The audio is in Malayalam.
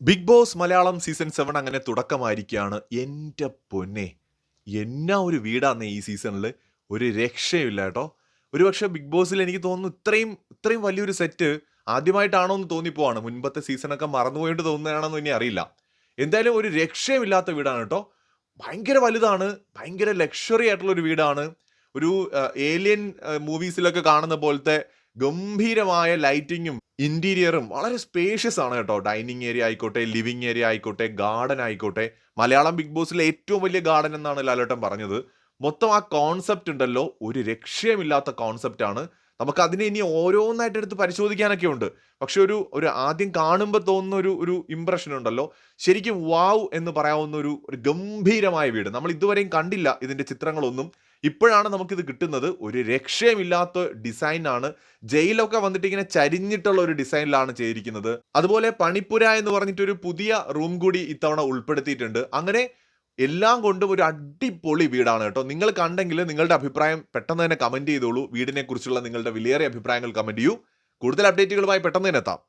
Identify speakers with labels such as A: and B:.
A: Bigg Boss Malayalam season seven അങ്ങനെ തുടക്കമായിരിക്കുകയാണ്. എന്റെ പൊന്നെ എന്നാ ഒരു വീടാന്ന് ഈ സീസണിൽ. ഒരു രക്ഷയുമില്ല കേട്ടോ. ഒരുപക്ഷെ ബിഗ് ബോസിൽ എനിക്ക് തോന്നുന്നു ഇത്രയും ഇത്രയും വലിയൊരു സെറ്റ് ആദ്യമായിട്ടാണോ എന്ന് തോന്നിപ്പോവാണ്. മുൻപത്തെ സീസണൊക്കെ മറന്നുപോയിട്ട് തോന്നുകയാണെന്ന് ഇനി അറിയില്ല. എന്തായാലും ഒരു രക്ഷയുമില്ലാത്ത വീടാണ് കേട്ടോ. ഭയങ്കര വലുതാണ് ഭയങ്കര ലക്ഷറി ആയിട്ടുള്ള ഒരു വീടാണ്. ഒരു ഏലിയൻ മൂവീസിലൊക്കെ കാണുന്ന പോലത്തെ ഗംഭീരമായ ലൈറ്റിങ്ങും ഇന്റീരിയറും വളരെ സ്പേഷ്യസ് ആണ് കേട്ടോ. ഡൈനിങ് ഏരിയ ആയിക്കോട്ടെ ലിവിങ് ഏരിയ ആയിക്കോട്ടെ ഗാർഡൻ ആയിക്കോട്ടെ. മലയാളം ബിഗ് ബോസിലെ ഏറ്റവും വലിയ ഗാർഡൻ എന്നാണ് ലാലോട്ടം പറഞ്ഞത്. മൊത്തം ആ കോൺസെപ്റ്റ് ഉണ്ടല്ലോ ഒരു രക്ഷയുമില്ലാത്ത കോൺസെപ്റ്റ് ആണ്. നമുക്ക് അതിനെ ഇനി ഓരോന്നായിട്ട് എടുത്ത് പരിശോധിക്കാനൊക്കെ ഉണ്ട്. പക്ഷെ ഒരു ഒരു ആദ്യം കാണുമ്പോൾ തോന്നുന്ന ഒരു ഒരു ഇമ്പ്രഷൻ ഉണ്ടല്ലോ. ശരിക്കും വാവ് എന്ന് പറയാവുന്ന ഒരു ഗംഭീരമായ വീട്. നമ്മൾ ഇതുവരെയും കണ്ടില്ല ഇതിന്റെ ചിത്രങ്ങളൊന്നും. ഇപ്പോഴാണ് നമുക്കിത് കിട്ടുന്നത്. ഒരു രക്ഷയുമില്ലാത്ത ഡിസൈനാണ്. ജയിലൊക്കെ വന്നിട്ട് ഇങ്ങനെ ചരിഞ്ഞിട്ടുള്ള ഒരു ഡിസൈനിലാണ് ചെയ്തിരിക്കുന്നത്. അതുപോലെ പണിപ്പുര എന്ന് പറഞ്ഞിട്ടൊരു പുതിയ റൂം കൂടി ഇത്തവണ ഉൾപ്പെടുത്തിയിട്ടുണ്ട്. അങ്ങനെ എല്ലാം കൊണ്ടും ഒരു അടിപൊളി വീടാണ് കേട്ടോ. നിങ്ങൾ കണ്ടെങ്കിൽ നിങ്ങളുടെ അഭിപ്രായം പെട്ടെന്ന് തന്നെ കമന്റ് ചെയ്തോളൂ. വീടിനെ കുറിച്ചുള്ള നിങ്ങളുടെ വിലയേറിയ അഭിപ്രായങ്ങൾ കമന്റ് ചെയ്യൂ. കൂടുതൽ അപ്ഡേറ്റുകളുമായി പെട്ടെന്ന് തന്നെ എത്താം.